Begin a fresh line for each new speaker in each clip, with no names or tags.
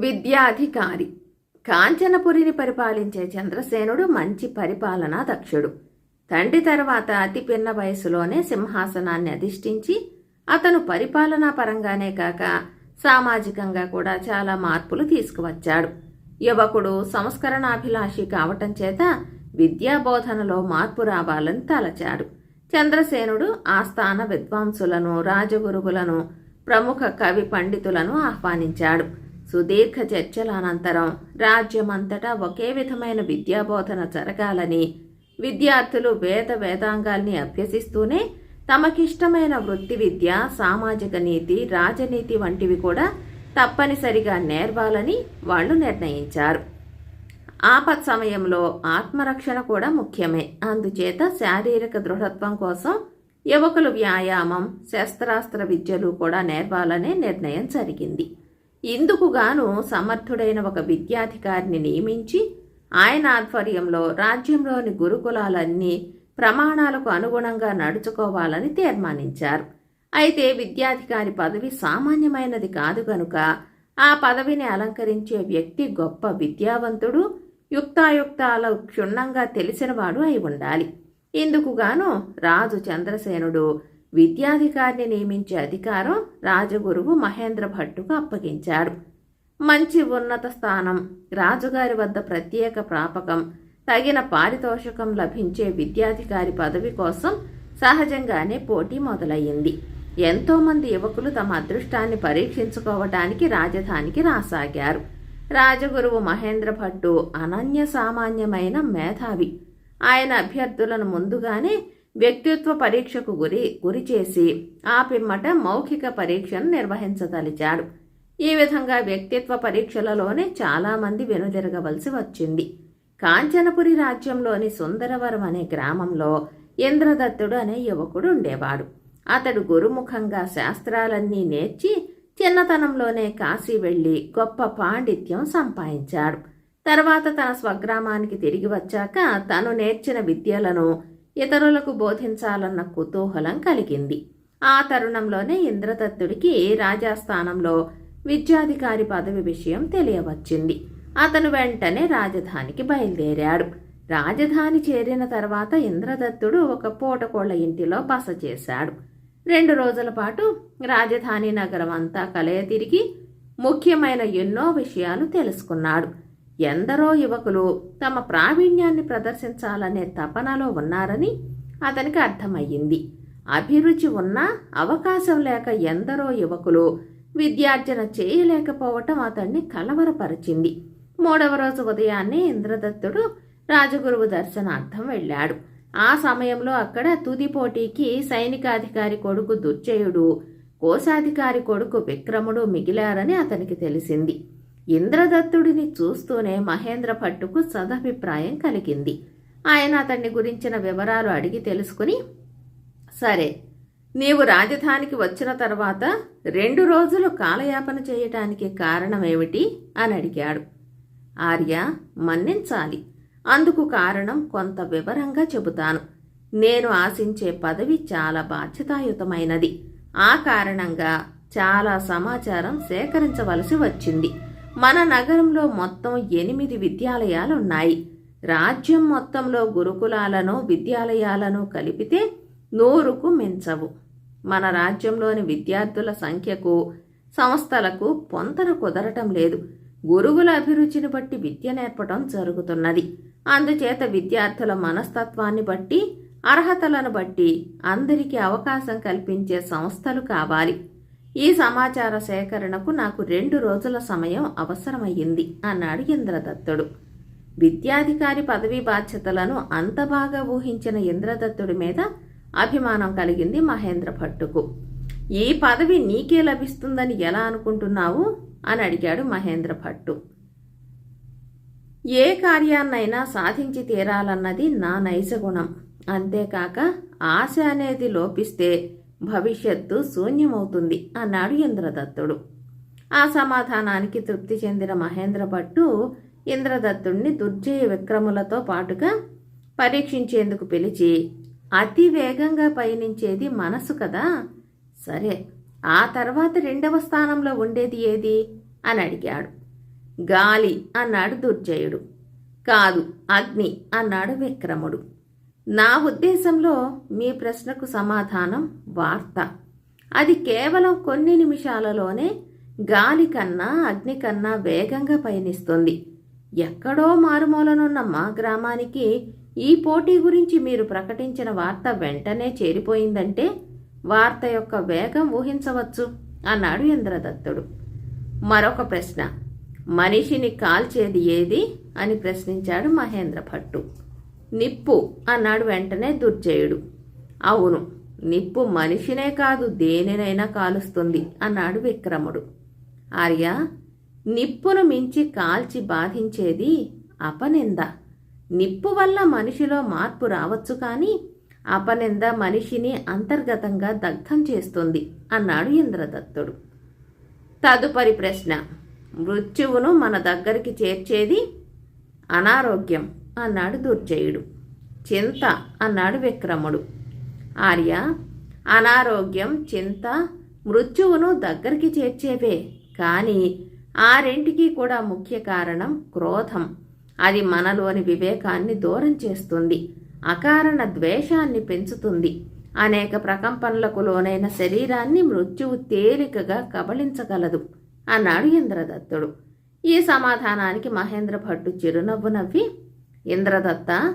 విద్యాధికారి. కాంచనపురిని పరిపాలించే చంద్రసేనుడు మంచి పరిపాలనా దక్షుడు తండ్రి తర్వాత అతి పిన్న వయసులోనే సింహాసనాన్ని అధిష్ఠించి అతను పరిపాలనా పరంగానే కాక సామాజికంగా కూడా చాలా మార్పులు తీసుకువచ్చాడు. యువకుడు సంస్కరణాభిలాషి కావటం చేత విద్యాబోధనలో మార్పు రావాలని తలచాడు. చంద్రసేనుడు ఆస్థాన విద్వాంసులను రాజగురువులను ప్రముఖ కవి పండితులను ఆహ్వానించాడు. సుదీర్ఘ చర్చల అనంతరం రాజ్యమంతటా ఒకే విధమైన విద్యాబోధన జరగాలని విద్యార్థులు వేద వేదాంగాల్ని అభ్యసిస్తూనే తమకిష్టమైన వృత్తి విద్య సామాజిక నీతి రాజనీతి వంటివి కూడా తప్పనిసరిగా నేర్వాలని వాళ్ళు నిర్ణయించారు. ఆపత్ సమయంలో ఆత్మరక్షణ కూడా ముఖ్యమే. అందుచేత శారీరక దృఢత్వం కోసం యువకులు వ్యాయామం శస్త్రాస్త్ర విద్యలు కూడా నేర్వాలనే నిర్ణయం జరిగింది. ఇందుకుగాను సమర్థుడైన ఒక విద్యాధికారిని నియమించి ఆయన ఆధ్వర్యంలో రాజ్యంలోని గురుకులాలన్నీ ప్రమాణాలకు అనుగుణంగా నడుచుకోవాలని తీర్మానించారు. అయితే విద్యాధికారి పదవి సామాన్యమైనది కాదు గనుక ఆ పదవిని అలంకరించే వ్యక్తి గొప్ప విద్యావంతుడు యుక్తాయుక్తాల క్షుణ్ణంగా తెలిసినవాడు అయి ఉండాలి. ఇందుకుగాను రాజు చంద్రసేనుడు విద్యాధికారిని నియమించే అధికారం రాజగురువు మహేంద్ర భట్టుకు అప్పగించాడు మంచి ఉన్నత స్థానం రాజుగారి వద్ద ప్రత్యేక ప్రాపకం తగిన పారితోషికం లభించే విద్యాధికారి పదవి కోసం సహజంగానే పోటీ మొదలయ్యింది. ఎంతోమంది యువకులు తమ అదృష్టాన్ని పరీక్షించుకోవటానికి రాజధానికి రాసాగారు. రాజగురువు మహేంద్ర భట్టు అనన్య సామాన్యమైన మేధావి. ఆయన అభ్యర్థులను ముందుగానే వ్యక్తిత్వ పరీక్షకు గురి గురి చేసి ఆ పిమ్మట మౌఖిక పరీక్షను నిర్వహించదలిచాడు. ఈ విధంగా వ్యక్తిత్వ పరీక్షలలోనే చాలామంది వెనుదిరగవలసి వచ్చింది. కాంచనపురి రాజ్యంలోని సుందరవరం అనే గ్రామంలో ఇంద్రదత్తుడు అనే యువకుడు ఉండేవాడు. అతడు గురుముఖంగా శాస్త్రాలన్నీ నేర్చి చిన్నతనంలోనే కాశీ వెళ్ళి గొప్ప పాండిత్యం సంపాదించాడు. తర్వాత తన స్వగ్రామానికి తిరిగి వచ్చాక తను నేర్చిన విద్యలను ఇతరులకు బోధించాలన్న కుతూహలం కలిగింది. ఆ తరుణంలోనే ఇంద్రదత్తుడికి రాజాస్థానంలో విద్యాధికారి పదవి విషయం తెలియవచ్చింది. అతను వెంటనే రాజధానికి బయలుదేరాడు. రాజధాని చేరిన తర్వాత ఇంద్రదత్తుడు ఒక పూటకోళ్ళ ఇంటిలో బస చేశాడు. రెండు రోజుల పాటు రాజధాని నగరం అంతా కలయ తిరిగి ముఖ్యమైన ఎన్నో విషయాలు తెలుసుకున్నాడు. ఎందరో యువకులు తమ ప్రావీణ్యాన్ని ప్రదర్శించాలనే తపనలో ఉన్నారని అతనికి అర్థమయ్యింది. అభిరుచి ఉన్నా అవకాశం లేక ఎందరో యువకులు విద్యార్జన చేయలేకపోవటం అతన్ని కలవరపరిచింది. మూడవ రోజు ఉదయాన్నే ఇంద్రదత్తుడు రాజగురువు దర్శనార్థం వెళ్ళాడు. ఆ సమయంలో అక్కడ తుది పోటీకి సైనికాధికారి కొడుకు దుర్జయుడు కోశాధికారి కొడుకు విక్రముడు మిగిలారని అతనికి తెలిసింది. ఇంద్రదత్తుడిని చూస్తూనే మహేంద్ర భట్టుకు సదభిప్రాయం కలిగింది. ఆయన అతన్ని గురించిన వివరాలు అడిగి తెలుసుకుని సరే నీవు రాజధానికి వచ్చిన తర్వాత రెండు రోజులు కాలయాపన చేయటానికి కారణమేమిటి? అని అడిగాడు. ఆర్య మన్నించాలి. అందుకు కారణం కొంత వివరంగా చెబుతాను. నేను ఆశించే పదవి చాలా బాధ్యతాయుతమైనది. ఆ కారణంగా చాలా సమాచారం సేకరించవలసి వచ్చింది. మన నగరంలో మొత్తం ఎనిమిది విద్యాలయాలున్నాయి. రాజ్యం మొత్తంలో గురుకులాలను విద్యాలయాలను కలిపితే నూరుకు మించవు. మన రాజ్యంలోని విద్యార్థుల సంఖ్యకు సంస్థలకు పొంతన కుదరటం లేదు. గురువుల అభిరుచిని బట్టి విద్య నేర్పడం జరుగుతున్నది. అందుచేత విద్యార్థుల మనస్తత్వాన్ని బట్టి అర్హతలను బట్టి అందరికీ అవకాశం కల్పించే సంస్థలు కావాలి. ఈ సమాచార సేకరణకు నాకు రెండు రోజుల సమయం అవసరమయ్యింది అన్నాడు ఇంద్రదత్తుడు. విద్యాధికారి పదవీ బాధ్యతలను అంత బాగా ఊహించిన ఇంద్రదత్తుడి మీద అభిమానం కలిగింది మహేంద్ర భట్టుకు. ఈ పదవి నీకే లభిస్తుందని ఎలా అనుకుంటున్నావు? అని అడిగాడు మహేంద్ర భట్టు. ఏ కార్యాన్నైనా సాధించి తీరాలన్నది నా నైజగుణం. అంతేకాక ఆశ అనేది లోపిస్తే భవిష్యత్తు శూన్యమవుతుంది అన్నాడు ఇంద్రదత్తుడు. ఆ సమాధానానికి తృప్తి చెందిన మహేంద్ర భట్టు ఇంద్రదత్తుణ్ణి దుర్జయ విక్రములతో పాటుగా పరీక్షించేందుకు పిలిచి అతి వేగంగా పయనించేది మనసు కదా? సరే ఆ తర్వాత రెండవ స్థానంలో ఉండేది ఏది? అని అడిగాడు. గాలి అన్నాడు దుర్జయుడు. కాదు అగ్ని అన్నాడు విక్రముడు. నా ఉద్దేశంలో మీ ప్రశ్నకు సమాధానం వార్త. అది కేవలం కొన్ని నిమిషాలలోనే గాలి కన్నా అగ్ని కన్నా వేగంగా పయనిస్తుంది. ఎక్కడో మారుమూలనున్న మా గ్రామానికి ఈ పోటీ గురించి మీరు ప్రకటించిన వార్త వెంటనే చేరిపోయిందంటే వార్త యొక్క వేగం ఊహించవచ్చు అన్నాడు ఇంద్రదత్తుడు. మరొక ప్రశ్న మనిషిని కాల్చేది ఏది? అని ప్రశ్నించాడు మహేంద్ర భట్టు నిప్పు అన్నాడు వెంటనే దుర్జయుడు. అవును నిప్పు మనిషినే కాదు దేనినైనా కాలుస్తుంది అన్నాడు విక్రముడు. ఆర్య నిప్పును మించి కాల్చి బాధించేది అపనింద. నిప్పు వల్ల మనిషిలో మార్పు రావచ్చు కానీ అపనింద మనిషిని అంతర్గతంగా దగ్ధం చేస్తుంది అన్నాడు ఇంద్రదత్తుడు. తదుపరి ప్రశ్న మృత్యువును మన దగ్గరికి చేర్చేది అనారోగ్యం. అన్నాడు దుర్జయుడు. చింత అన్నాడు విక్రముడు. ఆర్య అనారోగ్యం చింత మృత్యువును దగ్గరికి చేర్చేవే. కానీ ఆ రెంటికి కూడా ముఖ్య కారణం క్రోధం. అది మనలోని వివేకాన్ని దూరం చేస్తుంది అకారణ ద్వేషాన్ని పెంచుతుంది. అనేక ప్రకంపనలకు లోనైన శరీరాన్ని మృత్యువు తేలికగా కబళించగలదు అన్నాడు ఇంద్రదత్తుడు. ఈ సమాధానానికి మహేంద్ర భట్టు చిరునవ్వు నవ్వి ఇంద్రదత్త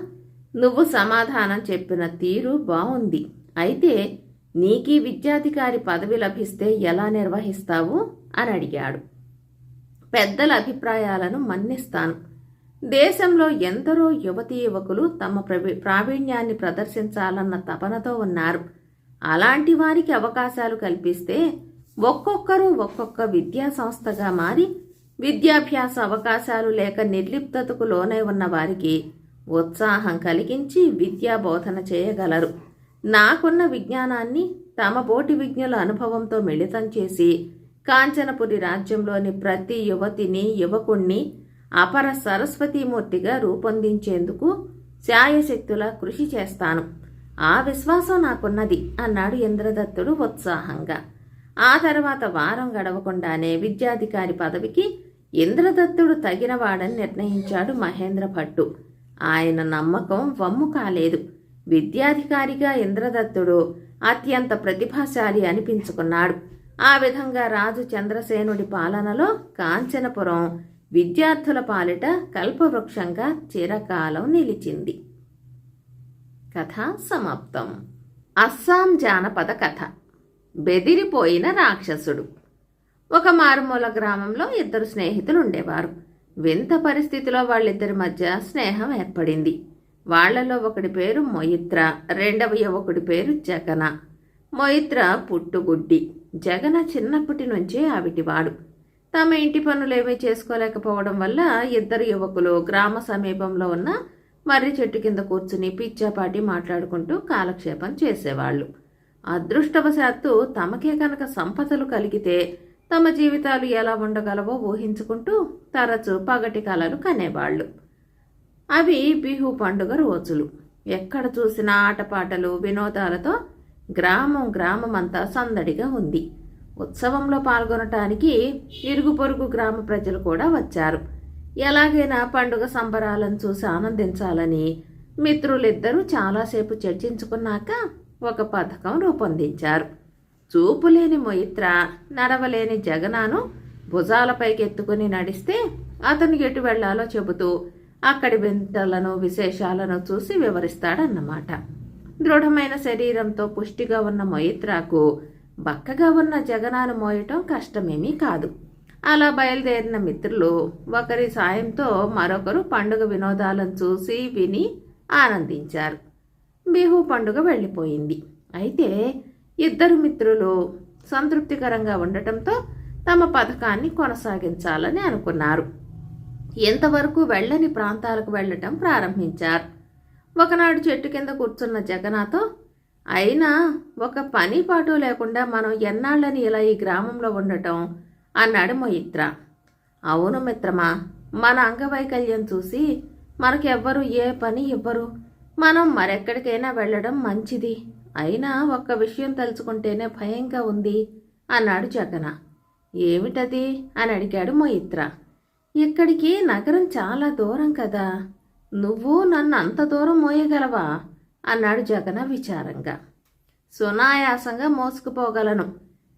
నువ్వు సమాధానం చెప్పిన తీరు బాగుంది అయితే నీకీ విద్యాధికారి పదవి లభిస్తే ఎలా నిర్వహిస్తావు? అని అడిగాడు. పెద్దల అభిప్రాయాలను మన్నిస్తాను. దేశంలో ఎందరో యువతీ యువకులు తమ ప్రావీణ్యాన్ని ప్రదర్శించాలన్న తపనతో ఉన్నారు. అలాంటి వారికి అవకాశాలు కల్పిస్తే ఒక్కొక్కరు ఒక్కొక్క విద్యా సంస్థగా మారి విద్యాభ్యాస అవకాశాలు లేక నిర్లిప్తతకు లోనై ఉన్న వారికి ఉత్సాహం కలిగించి విద్యా బోధన చేయగలరు. నాకున్న విజ్ఞానాన్ని తమ బోటి విజ్ఞుల అనుభవంతో మిళితం చేసి కాంచనపురి రాజ్యంలోని ప్రతి యువతిని యువకుణ్ణి అపర సరస్వతీమూర్తిగా రూపొందించేందుకు శాయశక్తుల కృషి చేస్తాను. ఆ విశ్వాసం నాకున్నది అన్నాడు ఇంద్రదత్తుడు ఉత్సాహంగా. ఆ తర్వాత వారం గడవకుండానే విద్యాధికారి పదవికి ఇంద్రదత్తుడు తగినవాడని నిర్ణయించాడు మహేంద్ర భట్టు. ఆయన నమ్మకం వమ్ము కాలేదు. విద్యాధికారిగా ఇంద్రదత్తుడు అత్యంత ప్రతిభాశాలి అనిపించుకున్నాడు. ఆ విధంగా రాజు చంద్రసేనుడి పాలనలో కాంచనపురం విద్యార్థుల పాలిట కల్పవృక్షంగా చిరకాలం నిలిచింది. కథ సమాప్తం. అస్సాం జానపద కథ. బెదిరిపోయిన రాక్షసుడు. ఒక మారుమూల గ్రామంలో ఇద్దరు స్నేహితులు ఉండేవారు వింత పరిస్థితిలో వాళ్ళిద్దరి మధ్య స్నేహం ఏర్పడింది. వాళ్ళలో ఒకడి పేరు మొయిత్ర రెండవ యువకుడి పేరు జగన. మొయిత్ర పుట్టుగుడ్డి. జగన చిన్నప్పటి నుంచే ఆవిటివాడు. తమ ఇంటి పనులేమీ చేసుకోలేకపోవడం వల్ల ఇద్దరు యువకులు గ్రామ సమీపంలో ఉన్న మర్రి చెట్టు కింద కూర్చుని పిచ్చాపాటి మాట్లాడుకుంటూ కాలక్షేపం చేసేవాళ్ళు. అదృష్టవశాత్తు తమకే కనుక సంపదలు కలిగితే తమ జీవితాలు ఎలా ఉండగలవో ఊహించుకుంటూ తరచూ పగటి కళలు కనేవాళ్ళు. అవి బిహు పండుగ రోజులు. ఎక్కడ చూసినా ఆటపాటలు వినోదాలతో గ్రామం గ్రామం అంతా సందడిగా ఉంది. ఉత్సవంలో పాల్గొనటానికి ఇరుగు పొరుగు గ్రామ ప్రజలు కూడా వచ్చారు. ఎలాగైనా పండుగ సంబరాలను చూసి ఆనందించాలని మిత్రులిద్దరూ చాలాసేపు చర్చించుకున్నాక ఒక పథకం రూపొందించారు. చూపులేని మొయిత్ర నడవలేని జగనాను భుజాలపైకి ఎత్తుకుని నడిస్తే అతను ఎటు వెళ్ళాలో చెబుతూ అక్కడి వింతలను విశేషాలను చూసి వివరిస్తాడన్నమాట. దృఢమైన శరీరంతో పుష్టిగా ఉన్న మొయిత్రాకు బక్కగా ఉన్న జగనాను మోయటం కష్టమేమీ కాదు. అలా బయలుదేరిన మిత్రులు ఒకరి సాయంతో మరొకరు పండుగ వినోదాలను చూసి విని ఆనందించారు. బిహు పండుగ వెళ్ళిపోయింది. అయితే ఇద్దరు మిత్రులు సంతృప్తికరంగా ఉండటంతో తమ పథకాన్ని కొనసాగించాలని అనుకున్నారు. ఎంతవరకు వెళ్ళని ప్రాంతాలకు వెళ్ళటం ప్రారంభించారు. ఒకనాడు చెట్టు కింద కూర్చున్న జగనాతో అయినా ఒక పని పాటు లేకుండా మనం ఎన్నాళ్ళని ఇలా ఈ గ్రామంలో ఉండటం? అన్నాడు మొయిత్ర. అవును మిత్రమా మన అంగవైకల్యం చూసి మనకెవ్వరు ఏ పని ఇవ్వరు. మనం మరెక్కడికైనా వెళ్ళడం మంచిది. అయినా ఒక్క విషయం తలుచుకుంటేనే భయంగా ఉంది అన్నాడు జగన. ఏమిటది? అని అడిగాడు మొయిత్ర. ఇక్కడికి నగరం చాలా దూరం కదా. నువ్వు నన్ను అంత దూరం మోయగలవా? అన్నాడు జగన విచారంగా. సునాయాసంగా మోసుకుపోగలను.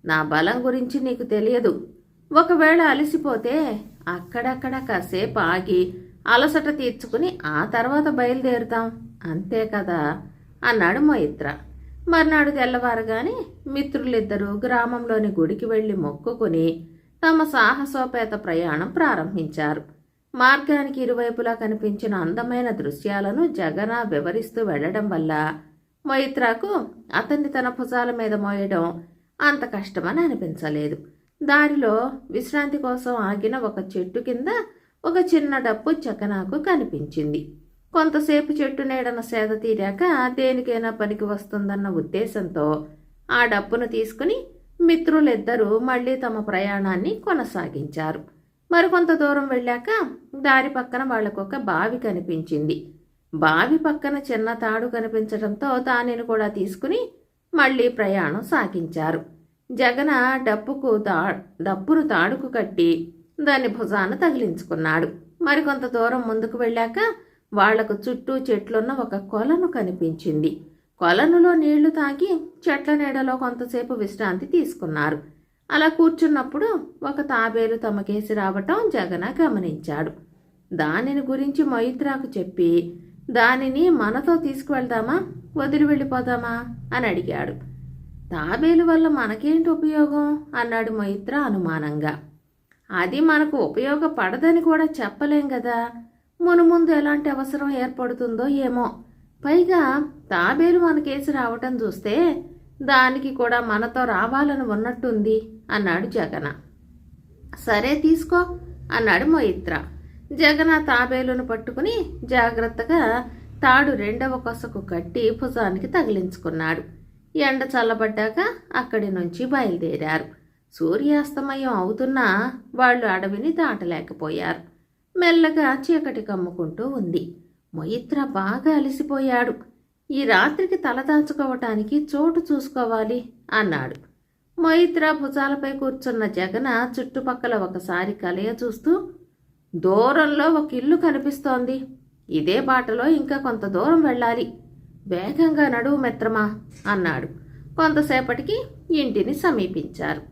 నా బలం గురించి నీకు తెలియదు. ఒకవేళ అలసిపోతే అక్కడక్కడ కాసేపు ఆగి అలసట తీర్చుకుని ఆ తర్వాత బయలుదేరుతాం. అంతే కదా? అన్నాడు మొయిత్ర. మర్నాడు తెల్లవారగానే మిత్రులిద్దరూ గ్రామంలోని గుడికి వెళ్ళి మొక్కుకుని తమ సాహసోపేత ప్రయాణం ప్రారంభించారు. మార్గానికి ఇరువైపులా కనిపించిన అందమైన దృశ్యాలను జగన వివరిస్తూ వెళ్ళడం వల్ల మొయిత్రాకు అతన్ని తన భుజాల మీద మోయడం అంత కష్టమని అనిపించలేదు. దారిలో విశ్రాంతి కోసం ఆగిన ఒక చెట్టు కింద ఒక చిన్న డప్పు చకనాకు కనిపించింది. కొంతసేపు చెట్టు నీడన సేద తీరాక దేనికైనా పనికి వస్తుందన్న ఉద్దేశంతో ఆ డప్పును తీసుకుని మిత్రులిద్దరూ మళ్ళీ తమ ప్రయాణాన్ని కొనసాగించారు. మరికొంత దూరం వెళ్ళాక దారి పక్కన వాళ్ళకు ఒక బావి కనిపించింది. బావి పక్కన చిన్న తాడు కనిపించడంతో దానిని కూడా తీసుకుని మళ్ళీ ప్రయాణం సాగించారు. జగన డప్పుకు తా డప్పును తాడుకు కట్టి దాన్ని భుజాన తగిలించుకున్నాడు. మరికొంత దూరం ముందుకు వెళ్ళాక వాళ్ళకు చుట్టూ చెట్లున్న ఒక కొలను కనిపించింది. కొలనులో నీళ్ళు తాగి చెట్ల నీడలో కొంతసేపు విశ్రాంతి తీసుకున్నారు. అలా కూర్చున్నప్పుడు ఒక తాబేలు తమకేసి రావటం జగన గమనించాడు. దానిని గురించి మొయిత్రాకు చెప్పి దానిని మనతో తీసుకువెళ్దామా వదిలి వెళ్ళిపోదామా? అని అడిగాడు. తాబేలు వల్ల మనకేంటి ఉపయోగం? అన్నాడు మొయిత్ర అనుమానంగా. అది మనకు ఉపయోగపడదని కూడా చెప్పలేం కదా మునుముందు ఎలాంటి అవసరం ఏర్పడుతుందో ఏమో. పైగా తాబేలు మనకేసి రావటం చూస్తే దానికి కూడా మనతో రావాలని ఉన్నట్టుంది అన్నాడు జగన. సరే తీసుకో అన్నాడు మొయిత్ర. జగన తాబేలును పట్టుకుని జాగ్రత్తగా తాడు రెండవ కొసకు కట్టి భుజానికి తగిలించుకున్నాడు. ఎండ చల్లబడ్డాక అక్కడి నుంచి బయలుదేరారు. సూర్యాస్తమయం అవుతున్నా వాళ్ళు అడవిని దాటలేకపోయారు. మెల్లగా చీకటి కమ్ముకుంటూ ఉంది. మొయిత్ర బాగా అలసిపోయాడు. ఈ రాత్రికి తలదాచుకోవటానికి చోటు చూసుకోవాలి అన్నాడు. మొయిత్ర భుజాలపై కూర్చున్న జగన చుట్టుపక్కల ఒకసారి కలయ చూస్తూ దూరంలో ఒక ఇల్లు కనిపిస్తోంది. ఇదే బాటలో ఇంకా కొంత దూరం వెళ్ళాలి. వేగంగా నడువు మిత్రమా అన్నాడు. కొంతసేపటికి ఇంటిని సమీపించారు.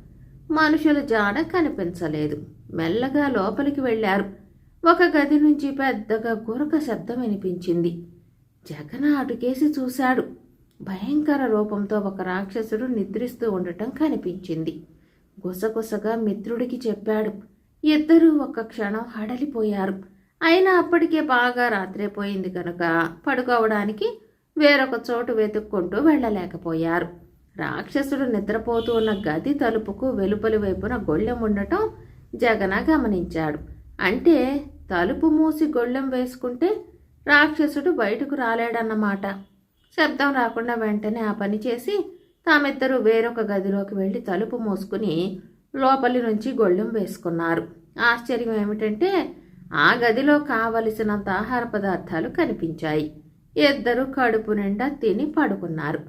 మనుషుల జాడ కనిపించలేదు. మెల్లగా లోపలికి వెళ్ళారు. ఒక గది నుంచి పెద్దగా గురక శబ్దం వినిపించింది. జగన అటుకేసి చూశాడు. భయంకర రూపంతో ఒక రాక్షసుడు నిద్రిస్తూ ఉండటం కనిపించింది. గుసగుసగా మిత్రుడికి చెప్పాడు. ఇద్దరూ ఒక్క క్షణం హడలిపోయారు. అయినా అప్పటికే బాగా రాత్రిపోయింది కనుక పడుకోవడానికి వేరొక చోటు వెతుక్కుంటూ వెళ్ళలేకపోయారు. రాక్షసుడు నిద్రపోతూ ఉన్న గది తలుపుకు వెలుపలి వైపున గొళ్ళెం ఉండటం జగన గమనించాడు. అంటే తలుపు మూసి గొళ్ళెం వేసుకుంటే రాక్షసుడు బయటకు రాలేడన్నమాట. శబ్దం రాకుండా వెంటనే ఆ పని చేసి తామిద్దరూ వేరొక గదిలోకి వెళ్ళి తలుపు మూసుకుని లోపలి నుంచి గొళ్ళెం వేసుకున్నారు. ఆశ్చర్యం ఏమిటంటే ఆ గదిలో కావలసినంత ఆహార పదార్థాలు కనిపించాయి. ఇద్దరు కడుపు నిండా తిని పడుకున్నారు.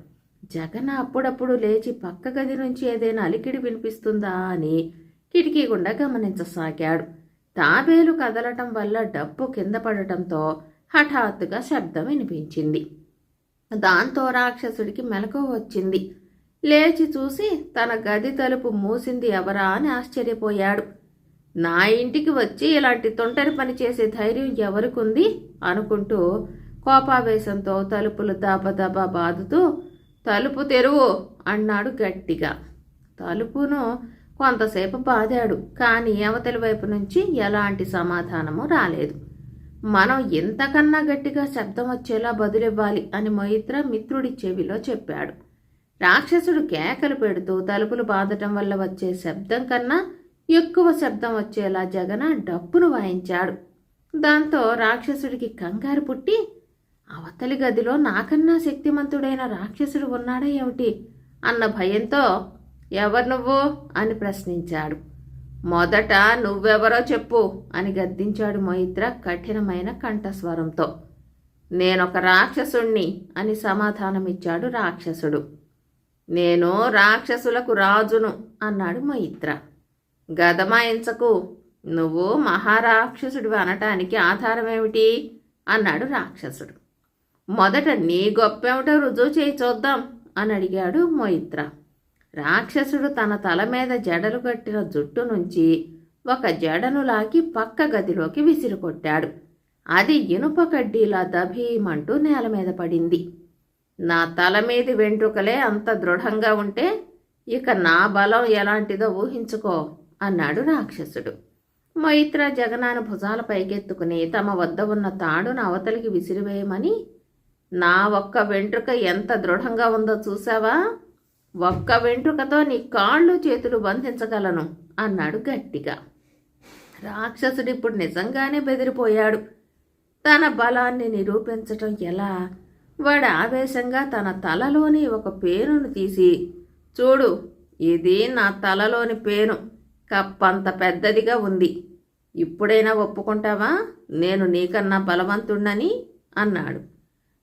జగన్ అప్పుడప్పుడు లేచి పక్క గది నుంచి ఏదైనా అలికిడి వినిపిస్తుందా అని కిటికీ గుండా గమనించసాగాడు. తాబేలు కదలటం వల్ల డప్పు కింద పడటంతో హఠాత్తుగా శబ్దం వినిపించింది. దాంతో రాక్షసుడికి మెలకువ వచ్చింది. లేచి చూసి తన గది తలుపు మూసింది ఎవరా అని ఆశ్చర్యపోయాడు. నా ఇంటికి వచ్చి ఇలాంటి తొంటరి పని చేసే ధైర్యం ఎవరికుంది? అనుకుంటూ కోపావేశంతో తలుపులు దబదబా బాదుతూ తలుపు తెరువు అన్నాడు గట్టిగా. తలుపును కొంతసేపు బాదాడు కానీ అవతలి వైపు నుంచి ఎలాంటి సమాధానము రాలేదు. మనం ఎంతకన్నా గట్టిగా శబ్దం వచ్చేలా బదులివ్వాలి అని మొయిత్ర మిత్రుడి చెవిలో చెప్పాడు. రాక్షసుడు కేకలు పెడుతూ తలుపులు బాదటం వల్ల వచ్చే శబ్దం కన్నా ఎక్కువ శబ్దం వచ్చేలా జగన డప్పును వాయించాడు. దాంతో రాక్షసుడికి కంగారు పుట్టి అవతలి గదిలో నాకన్నా శక్తిమంతుడైన రాక్షసుడు ఉన్నాడా ఏమిటి? అన్న భయంతో ఎవరు నువ్వు? అని ప్రశ్నించాడు. మొదట నువ్వెవరో చెప్పు అని గద్దించాడు మొయిత్ర కఠినమైన కంఠస్వరంతో. నేనొక రాక్షసుణ్ణి అని సమాధానమిచ్చాడు రాక్షసుడు. నేను రాక్షసులకు రాజును అన్నాడు మొయిత్ర గదమాయించకు. నువ్వు మహారాక్షసుడివి అనటానికి ఆధారమేమిటి? అన్నాడు రాక్షసుడు. మొదట నీ గొప్పేమిటో రుజువు చేయి చూద్దాం అని అడిగాడు మొయిత్ర రాక్షసుడు తన తల మీద జడలు కట్టిన జుట్టు నుంచి ఒక జడను లాగి పక్క గదిలోకి విసిరికొట్టాడు. అది ఇనుప కడ్డీలా దభీమంటూ నేల మీద పడింది. నా తల మీది వెంట్రుకలే అంత దృఢంగా ఉంటే ఇక నా బలం ఎలాంటిదో ఊహించుకో అన్నాడు రాక్షసుడు. మైత్ర జగనాను భుజాల పైకెత్తుకుని తమ వద్ద ఉన్న తాడును అవతలికి విసిరివేయమని నా ఒక్క వెంట్రుక ఎంత దృఢంగా ఉందో చూసావా ఒక్క వెంట్రుకతో నీ కాళ్ళు చేతులు బంధించగలను అన్నాడు గట్టిగా. రాక్షసుడు ఇప్పుడు నిజంగానే బెదిరిపోయాడు. తన బలాన్ని నిరూపించటం ఎలా? వాడు ఆవేశంగా తన తలలోని ఒక పేనును తీసి చూడు ఇది నా తలలోని పేను కప్పంత పెద్దదిగా ఉంది. ఇప్పుడైనా ఒప్పుకుంటావా? నేను నీకన్నా బలవంతుణ్ణని అన్నాడు.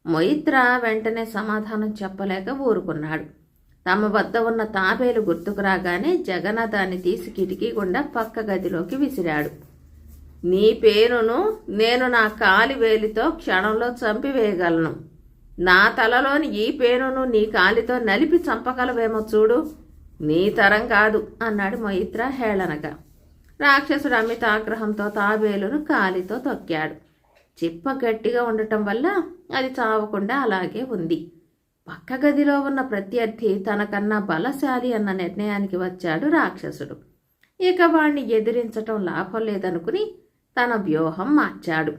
మొయిత్ర వెంటనే సమాధానం చెప్పలేక ఊరుకున్నాడు. తమ వద్ద ఉన్న తాబేలు గుర్తుకు రాగానే జగన దాన్ని తీసి కిటికీ గుండా పక్క గదిలోకి విసిరాడు. నీ పేరును నేను నా కాలి వేలితో క్షణంలో చంపివేయగలను. నా తలలోని ఈ పేరును నీ కాలితో నలిపి చంపగలవేమో చూడు. నీ తరం కాదు అన్నాడు మొయిత్ర హేళనగా. రాక్షసుడు అమిత ఆగ్రహంతో తాబేలును కాలితో తొక్కాడు. చిప్ప గట్టిగా ఉండటం వల్ల అది చావకుండా అలాగే ఉంది. పక్క గదిలో ఉన్న ప్రత్యర్థి తనకన్నా బలశాలి అన్న నిర్ణయానికి వచ్చాడు రాక్షసుడు. ఇక వాణ్ణి ఎదిరించటం లాభం లేదనుకుని తన వ్యూహం మార్చాడు.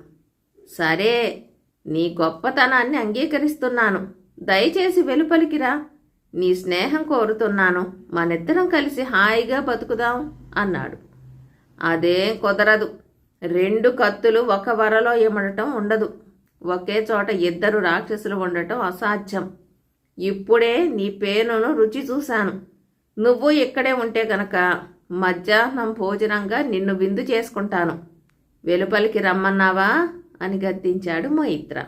సరే నీ గొప్పతనాన్ని అంగీకరిస్తున్నాను. దయచేసి వెలుపలికిరా. నీ స్నేహం కోరుతున్నాను. మనిద్దరం కలిసి హాయిగా బతుకుదాం అన్నాడు. అదేం కుదరదు. రెండు కత్తులు ఒక వరలో ఇమడటం ఉండదు. ఒకే చోట ఇద్దరు రాక్షసులు ఉండటం అసాధ్యం. ఇప్పుడే నీ పేనును రుచి చూశాను. నువ్వు ఇక్కడే ఉంటే గనక మధ్యాహ్నం భోజనంగా నిన్ను విందు చేసుకుంటాను. వెలుపలికి రమ్మన్నావా? అని గద్దించాడు మొయిత్ర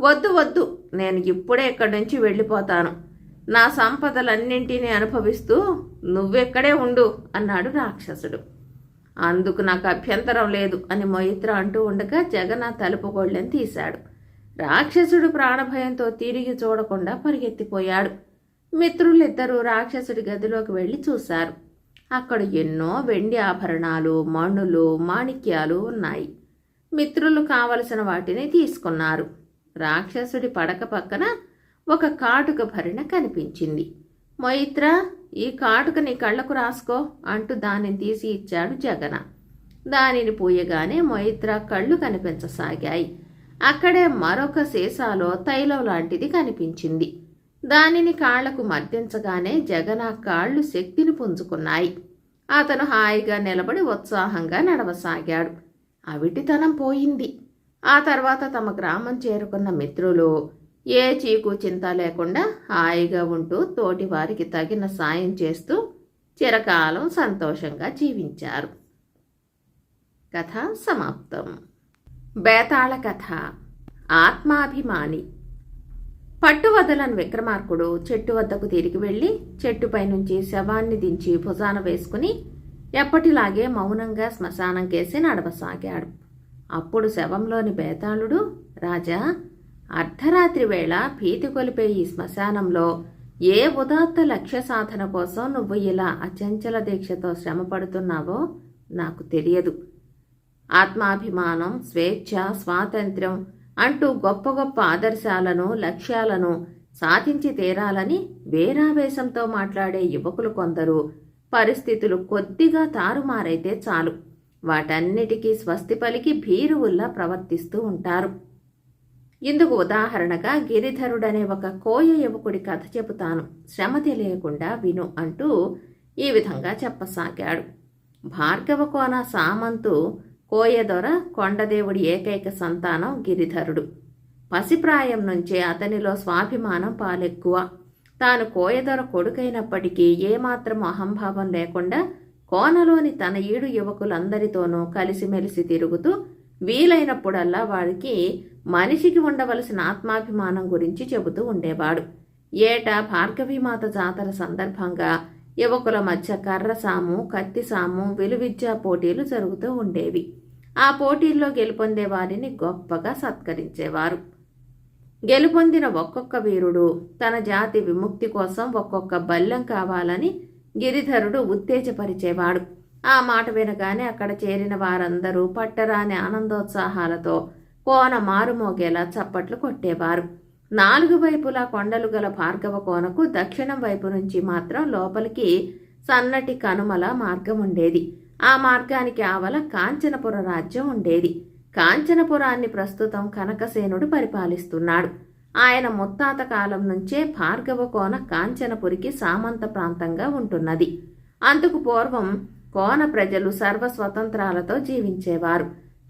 వద్దు వద్దు నేను ఇప్పుడే ఇక్కడి నుంచి వెళ్ళిపోతాను. నా సంపదలన్నింటినీ అనుభవిస్తూ నువ్వెక్కడే ఉండు అన్నాడు రాక్షసుడు. అందుకు నాకు అభ్యంతరం లేదు అని మొయిత్ర అంటూ ఉండగా జగన్ ఆ తలుపు గోళ్ళని తీశాడు. రాక్షసుడు ప్రాణభయంతో తిరిగి చూడకుండా పరిగెత్తిపోయాడు. మిత్రులిద్దరూ రాక్షసుడి గదిలోకి వెళ్ళి చూశారు. అక్కడ ఎన్నో వెండి ఆభరణాలు మణులు మాణిక్యాలు ఉన్నాయి. మిత్రులు కావలసిన వాటిని తీసుకున్నారు. రాక్షసుడి పడక పక్కన ఒక కాటుక భరిణ కనిపించింది. మొయిత్ర ఈ కాటుక నీ కళ్ళకు రాసుకో అంటూ దానిని తీసి ఇచ్చాడు జగన. దానిని పూయగానే మొయిత్ర కళ్ళు కనిపించసాగాయి. అక్కడే మరొక సీసాలో తైలం లాంటిది కనిపించింది. దానిని కాళ్ళకు మర్దించగానే జగన్ ఆ కాళ్ళు శక్తిని పుంజుకున్నాయి. అతను హాయిగా నిలబడి ఉత్సాహంగా నడవసాగాడు. అవిటితనం పోయింది. ఆ తర్వాత తమ గ్రామం చేరుకున్న మిత్రులు ఏ చీకు చింత లేకుండా హాయిగా ఉంటూ తోటి వారికి తగిన సాయం చేస్తూ చిరకాలం సంతోషంగా జీవించారు. కథ సమాప్తం. బేతాళ కథ ఆత్మాభిమాని. పట్టు వదలని విక్రమార్కుడు చెట్టు వద్దకు తిరిగి వెళ్ళి చెట్టుపై నుంచి శవాన్ని దించి భుజాన వేసుకుని ఎప్పటిలాగే మౌనంగా శ్మశానం కేసి నడవసాగాడు. అప్పుడు శవంలోని బేతాళుడు రాజా అర్ధరాత్రి వేళ భీతి కొలిపే ఈ శ్మశానంలో ఏ ఉదాత్త లక్ష్య సాధన కోసం నువ్వు ఇలా అచంచల దీక్షతో శ్రమ పడుతున్నావో నాకు తెలియదు. ఆత్మాభిమానం స్వేచ్ఛ స్వాతంత్ర్యం అంటూ గొప్ప గొప్ప ఆదర్శాలను లక్ష్యాలను సాధించి తీరాలని వేరావేశంతో మాట్లాడే యువకులు కొందరు. పరిస్థితులు కొద్దిగా తారుమారైతే చాలు. వాటన్నిటికీ స్వస్తి పలికి భీరువుల్లా ప్రవర్తిస్తూ ఉంటారు. ఇందుకు ఉదాహరణగా గిరిధరుడనే ఒక కోయ యువకుడి కథ చెబుతాను. శ్రమ తెలియకుండా విను అంటూ ఈ విధంగా చెప్పసాగాడు. భార్గవ కోన సామంతు కోయదొర కొండదేవుడి ఏకైక సంతానం గిరిధరుడు. పసిప్రాయం నుంచే అతనిలో స్వాభిమానం పాలెక్కువ. తాను కోయదొర కొడుకైనప్పటికీ ఏమాత్రం అహంభావం లేకుండా కోనలోని తన ఈడు యువకులందరితోనూ కలిసిమెలిసి తిరుగుతూ వీలైనప్పుడల్లా వాడికి మనిషికి ఉండవలసిన ఆత్మాభిమానం గురించి చెబుతూ ఉండేవాడు. ఏటా భార్గవీమాత జాతర సందర్భంగా యువకుల మధ్య కర్రసాము కత్తిసాము విలువిద్యా పోటీలు జరుగుతూ ఉండేవి. ఆ పోటీల్లో గెలుపొందే వారిని గొప్పగా సత్కరించేవారు. గెలుపొందిన ఒక్కొక్క వీరుడు తన జాతి విముక్తి కోసం ఒక్కొక్క బల్లెం కావాలని గిరిధరుడు ఉత్తేజపరిచేవాడు. ఆ మాట వినగానే అక్కడ చేరిన వారందరూ పట్టరాని ఆనందోత్సాహాలతో కోన మారుమోగేలా చప్పట్లు కొట్టేవారు. నాలుగు వైపులా కొండలు గల భార్గవ కోనకు దక్షిణం వైపు నుంచి మాత్రం లోపలికి సన్నటి కనుమల మార్గం ఉండేది ఆ మార్గానికి ఆవల కాంచనపుర రాజ్యం ఉండేది. కాంచనపురాన్ని ప్రస్తుతం కనకసేనుడు పరిపాలిస్తున్నాడు. ఆయన ముత్తాత కాలం నుంచే భార్గవ కోన కాంచనపురికి సామంత ప్రాంతంగా ఉంటున్నది. అందుకు పూర్వం కోన ప్రజలు సర్వస్వతంత్రాలతో జీవించేవారు.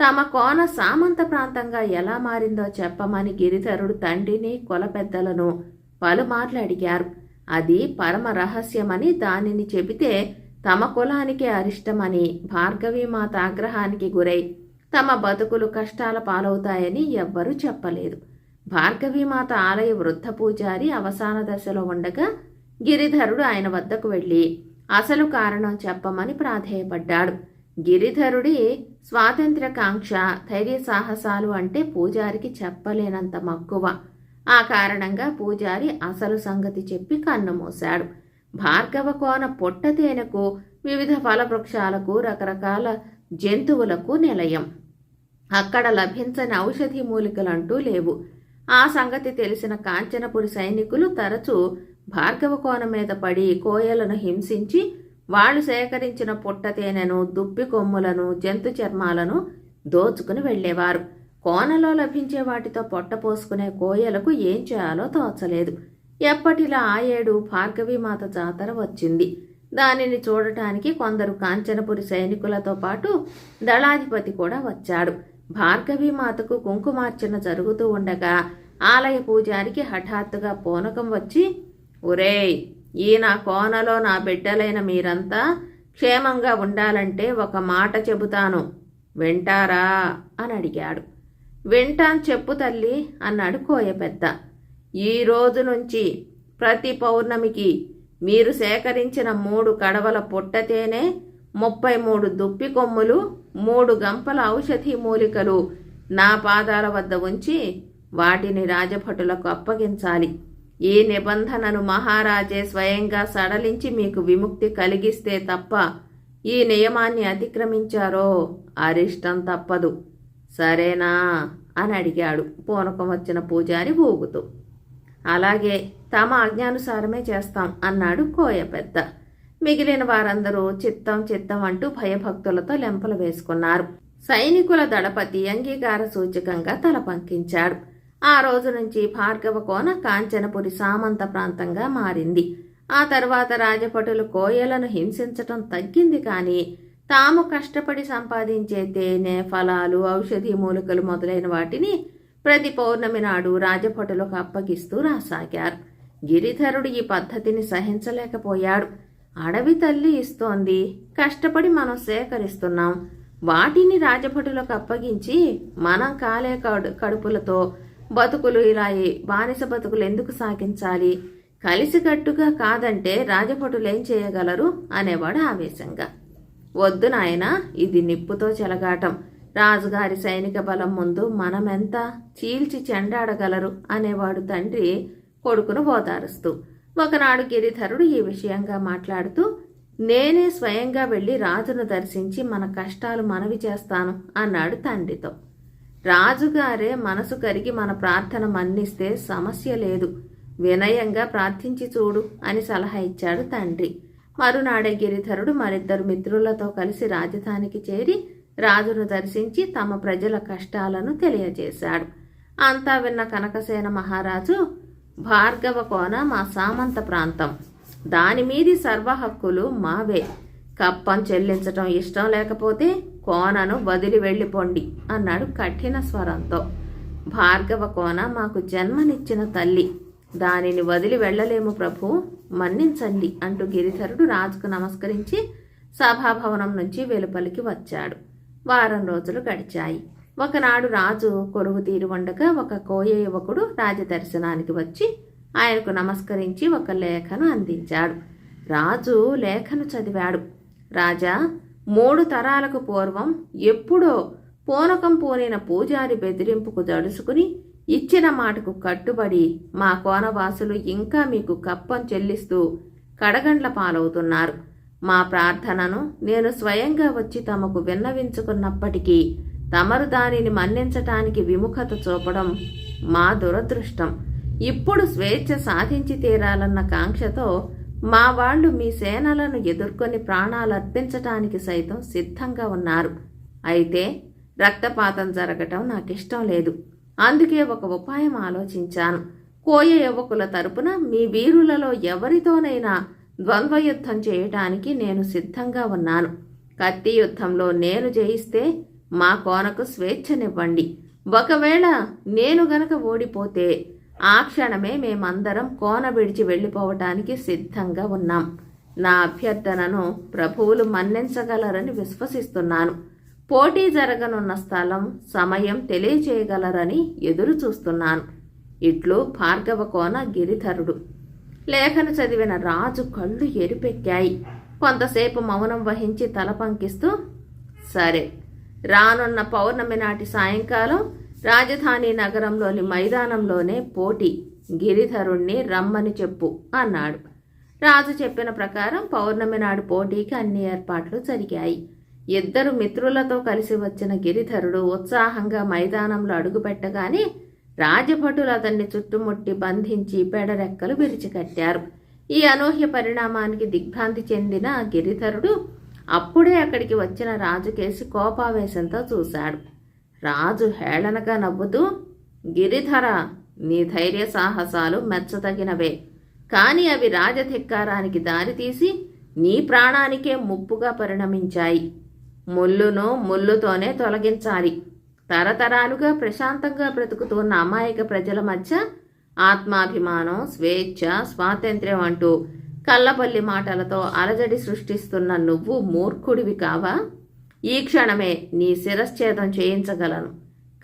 తమ కోన సామంత ప్రాంతంగా ఎలా మారిందో చెప్పమని గిరిధరుడు తండ్రిని కుల పెద్దలను పలుమార్లు అడిగారు. అది పరమ రహస్యమని దానిని చెబితే తమ కులానికి అరిష్టమని భార్గవీమాత ఆగ్రహానికి గురై తమ బతుకులు కష్టాల పాలవుతాయని ఎవ్వరూ చెప్పలేదు. భార్గవీమాత ఆలయ వృద్ధ పూజారి అవసాన దశలో ఉండగా గిరిధరుడు ఆయన వద్దకు వెళ్ళి అసలు కారణం చెప్పమని ప్రాధేయపడ్డాడు. గిరిధరుడి స్వాతంత్ర్య కాంక్ష ధైర్య సాహసాలు అంటే పూజారికి చెప్పలేనంత మక్కువ. ఆ కారణంగా పూజారి అసలు సంగతి చెప్పి కన్నుమూశాడు మూశాడు. కోన పొట్టతేనెకు వివిధ ఫలవృక్షాలకు రకరకాల జంతువులకు నిలయం. అక్కడ లభించని ఔషధి మూలికలంటూ లేవు. ఆ సంగతి తెలిసిన కాంచనపురి సైనికులు తరచూ భార్గవ కోన మీద పడి కోయలను హింసించి వాళ్ళు సేకరించిన పుట్టతేనెను దుప్పి కొమ్ములను జంతు చర్మాలను దోచుకుని వెళ్ళేవారు. కోనలో లభించే వాటితో పొట్ట పోసుకునే కోయలకు ఏం చేయాలో తోచలేదు. ఎప్పటిలా ఆ ఏడు భార్గవీమాత జాతర వచ్చింది. దానిని చూడటానికి కొందరు కాంచనపురి సైనికులతో పాటు దళాధిపతి కూడా వచ్చాడు. భార్గవీమాతకు కుంకుమార్చన జరుగుతూ ఉండగా ఆలయ పూజారికి హఠాత్తుగా పూనకం వచ్చి ఒరేయ్ ఈ నా కోనలో నా బిడ్డలైన మీరంతా క్షేమంగా ఉండాలంటే ఒక మాట చెబుతాను. వింటారా? అని అడిగాడు. వింటాను చెప్పు తల్లి అన్నాడు కోయ పెద్ద. ఈ రోజు నుంచి ప్రతి పౌర్ణమికి మీరు సేకరించిన మూడు కడవల పుట్టతేనే ముప్పై మూడు దుప్పి కొమ్ములు మూడు గంపల ఔషధి మూలికలు నా పాదాల వద్ద ఉంచి వాటిని రాజభటులకు అప్పగించాలి. ఈ నిబంధనను మహారాజే స్వయంగా సడలించి మీకు విముక్తి కలిగిస్తే తప్ప ఈ నియమాన్ని అతిక్రమించారో అరిష్టం తప్పదు. సరేనా? అని అడిగాడు. పూనకం వచ్చిన పూజారి ఊగుతూ. అలాగే తమ ఆజ్ఞానుసారమే చేస్తాం అన్నాడు కోయ పెద్ద. మిగిలిన వారందరూ చిత్తం చిత్తం అంటూ భయభక్తులతో లెంపలు వేసుకున్నారు. సైనికుల దళపతి అంగీకార సూచకంగా తల పంకించాడు. ఆ రోజు నుంచి భార్గవ కోన కాంచనపురి సామంత ప్రాంతంగా మారింది. ఆ తర్వాత రాజభటులు కోయలను హింసించటం తగ్గింది కానీ తాము కష్టపడి సంపాదించే తేనె ఫలాలు ఔషధి మూలికలు మొదలైన వాటిని ప్రతి పౌర్ణమి నాడు రాజభటులకు అప్పగిస్తూ రాసాగారు. గిరిధరుడు ఈ పద్ధతిని సహించలేకపోయాడు. అడవి తల్లి ఇస్తోంది. కష్టపడి మనం సేకరిస్తున్నాం. వాటిని రాజభటులకు అప్పగించి మనం కాలే కడు కడుపులతో బతుకులు ఇలా బానిస బతుకులు ఎందుకు సాగించాలి? కలిసికట్టుగా కాదంటే రాజభటులేం చేయగలరు? అనేవాడు ఆవేశంగా. వద్దు నాయనా ఇది నిప్పుతో చెలగాటం. రాజుగారి సైనిక బలం ముందు మనమెంత చీల్చి చెండాడగలరు అనేవాడు తండ్రి కొడుకును ఓదారుస్తూ ఒకనాడు గిరిధరుడు ఈ విషయంగా మాట్లాడుతూ నేనే స్వయంగా వెళ్ళి రాజును దర్శించి మన కష్టాలు మనవి చేస్తాను అన్నాడు తండ్రితో. రాజుగారే మనసు కరిగి మన ప్రార్థన మన్నిస్తే సమస్య లేదు వినయంగా ప్రార్థించి చూడు అని సలహా ఇచ్చాడు తండ్రి. మరునాడే గిరిధరుడు మరిద్దరు మిత్రులతో కలిసి రాజధానికి చేరి రాజును దర్శించి తమ ప్రజల కష్టాలను తెలియజేశాడు. అంతా విన్న కనకసేన మహారాజు భార్గవ కోన మా సామంత ప్రాంతం. దాని మీది సర్వ హక్కులు మావే. కప్పం చెల్లించటం ఇష్టం లేకపోతే కోనను వదిలి వెళ్ళిపోండి అన్నాడు కఠిన స్వరంతో. భార్గవ కోన మాకు జన్మనిచ్చిన తల్లి. దానిని వదిలి వెళ్ళలేము ప్రభు మన్నించండి అంటూ గిరిధరుడు రాజుకు నమస్కరించి సభాభవనం నుంచి వెలుపలికి వచ్చాడు. వారం రోజులు గడిచాయి. ఒకనాడు రాజు కొరుగు తీరు ఉండగా ఒక కోయ యువకుడు రాజదర్శనానికి వచ్చి ఆయనకు నమస్కరించి ఒక లేఖను అందించాడు. రాజు లేఖను చదివాడు. రాజా మూడు తరాలకు పూర్వం ఎప్పుడో పూనకం పూనిన పూజారి బెదిరింపుకు జడుసుకుని ఇచ్చిన మాటకు కట్టుబడి మా కోనవాసులు ఇంకా మీకు కప్పం చెల్లిస్తూ కడగండ్ల పాలవుతున్నారు. మా ప్రార్థనను నేను స్వయంగా వచ్చి తమకు విన్నవించుకున్నప్పటికీ తమరు దానిని మన్నించటానికి విముఖత చూపడం మా దురదృష్టం. ఇప్పుడు స్వేచ్ఛ సాధించి తీరాలన్న కాంక్షతో మా వాళ్ళు మీ సేనలను ఎదుర్కొని ప్రాణాలు అర్పించటానికి సైతం సిద్ధంగా ఉన్నారు. అయితే రక్తపాతం జరగటం నాకు ఇష్టం లేదు. అందుకే ఒక ఉపాయం ఆలోచించాను. కోయ యువకుల తరపున మీ వీరులలో ఎవరితోనైనా ద్వంద్వ యుద్ధం చేయటానికి నేను సిద్ధంగా ఉన్నాను. కత్తి యుద్ధంలో నేను జయిస్తే మా కోనకు స్వేచ్ఛనివ్వండి. ఒకవేళ నేను గనక ఓడిపోతే ఆ క్షణమే మేమందరం కోన విడిచి వెళ్ళిపోవటానికి సిద్ధంగా ఉన్నాం. నా అభ్యర్థనను ప్రభువులు మన్నించగలరని విశ్వసిస్తున్నాను. పోటీ జరగనున్న స్థలం సమయం తెలియచేయగలరని ఎదురు చూస్తున్నాను ఇట్లు భార్గవ కోన గిరిధరుడు. లేఖను చదివిన రాజు కళ్ళు ఎరిపెక్కాయి. కొంతసేపు మౌనం వహించి తల పంకిస్తూ సరే రానున్న పౌర్ణమి నాటి సాయంకాలం రాజధాని నగరంలోని మైదానంలోనే పోటీ. గిరిధరుణ్ణి రమ్మని చెప్పు అన్నాడు. రాజు చెప్పిన ప్రకారం పౌర్ణమి నాడు పోటీకి అన్ని ఏర్పాట్లు జరిగాయి. ఇద్దరు మిత్రులతో కలిసి వచ్చిన గిరిధరుడు ఉత్సాహంగా మైదానంలో అడుగుపెట్టగానే రాజభటులు అతన్ని చుట్టుముట్టి బంధించి పెడరెక్కలు విరిచికట్టారు. ఈ అనూహ్య పరిణామానికి దిగ్భ్రాంతి చెందిన గిరిధరుడు అప్పుడే అక్కడికి వచ్చిన రాజుకేసి కోపావేశంతో చూశాడు. రాజు హేళనగా నవ్వుతూ గిరిధర నీ ధైర్య సాహసాలు మెచ్చతగినవే కానీ అవి రాజధిక్కారానికి దారితీసి నీ ప్రాణానికే ముప్పుగా పరిణమించాయి. ముల్లును ముల్లుతోనే తొలగించాలి. తరతరాలుగా ప్రశాంతంగా బ్రతుకుతున్న అమాయక ప్రజల మధ్య ఆత్మాభిమానం స్వేచ్ఛ స్వాతంత్ర్యం అంటూ కళ్ళపల్లి మాటలతో అలజడి సృష్టిస్తున్న నువ్వు మూర్ఖుడివి కావా? ఈ క్షణమే నీ శిరశ్ఛేదం చేయించగలను.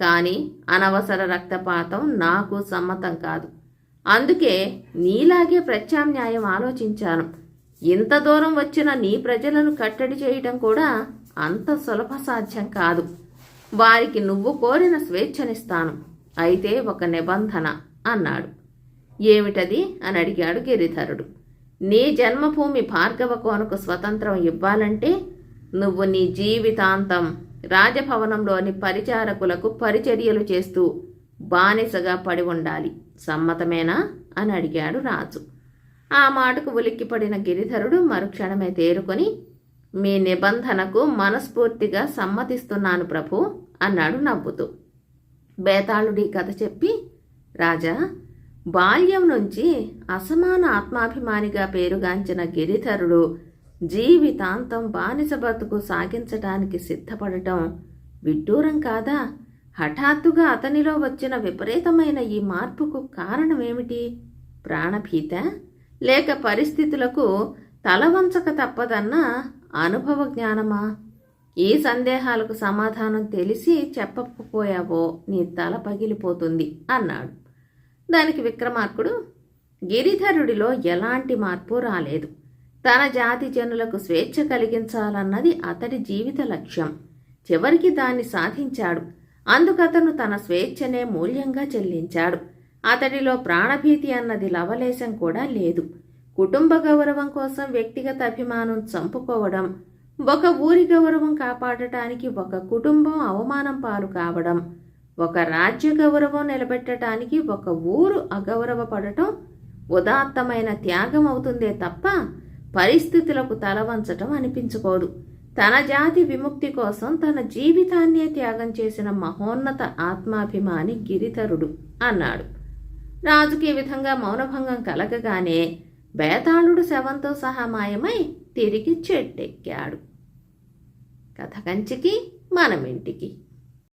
కానీ అనవసర రక్తపాతం నాకు సమ్మతం కాదు. అందుకే నీలాగే ప్రత్యామ్నాయం ఆలోచించాను. ఇంత దూరం వచ్చిన నీ ప్రజలను కట్టడి చేయటం కూడా అంత సులభ సాధ్యం కాదు. వారికి నువ్వు కోరిన స్వేచ్ఛనిస్తాను. అయితే ఒక నిబంధన అన్నాడు. ఏమిటది? అని అడిగాడు గిరిధరుడు. నీ జన్మభూమి భార్గవ కోనకు స్వతంత్రం ఇవ్వాలంటే నువ్వు నీ జీవితాంతం రాజభవనంలోని పరిచారకులకు పరిచర్యలు చేస్తూ బానిసగా పడి ఉండాలి. సమ్మతమేనా? అని అడిగాడు రాజు. ఆ మాటకు ఉలిక్కిపడిన గిరిధరుడు మరుక్షణమే తేరుకొని మీ నిబంధనకు మనస్ఫూర్తిగా సమ్మతిస్తున్నాను ప్రభు. అన్నాడు నవ్వుతూ. బేతాళుడి కథ చెప్పి రాజా బాల్యం నుంచి అసమాన ఆత్మాభిమానిగా పేరుగాంచిన గిరిధరుడు జీవితాంతం బానిస బతుకు సాగించటానికి సిద్ధపడటం విడ్డూరం కాదా? హఠాత్తుగా అతనిలో వచ్చిన విపరీతమైన ఈ మార్పుకు కారణమేమిటి? ప్రాణభీత? లేక పరిస్థితులకు తలవంచక తప్పదన్న అనుభవ జ్ఞానమా? ఈ సందేహాలకు సమాధానం తెలిసి చెప్పకపోయావో నీ తల పగిలిపోతుంది అన్నాడు. దానికి విక్రమార్కుడు గిరిధరుడిలో ఎలాంటి మార్పు రాలేదు. తన జాతి జనులకు స్వేచ్ఛ కలిగించాలన్నది అతడి జీవిత లక్ష్యం. చివరికి దాన్ని సాధించాడు. అందుకతను తన స్వేచ్ఛనే మూల్యంగా చెల్లించాడు. అతడిలో ప్రాణభీతి అన్నది లవలేశం కూడా లేదు. కుటుంబ గౌరవం కోసం వ్యక్తిగత అభిమానం చంపుకోవడం ఒక ఊరి గౌరవం కాపాడటానికి ఒక కుటుంబం అవమానం పాలు కావడం ఒక రాజ్య గౌరవం నిలబెట్టడానికి ఒక ఊరు అగౌరవపడటం ఉదాత్తమైన త్యాగం అవుతుందే తప్ప పరిస్థితులకు తలవంచటం అనిపించుకోదు. తన జాతి విముక్తి కోసం తన జీవితాన్నే త్యాగం చేసిన మహోన్నత ఆత్మాభిమాని గిరిధరుడు అన్నాడు. రాజుకి ఈ విధంగా మౌనభంగం కలగగానే బేతాళుడు శవంతో సహా మాయమై తిరిగి చెట్టెక్కాడు. కథ కంచికి మనమింటికి.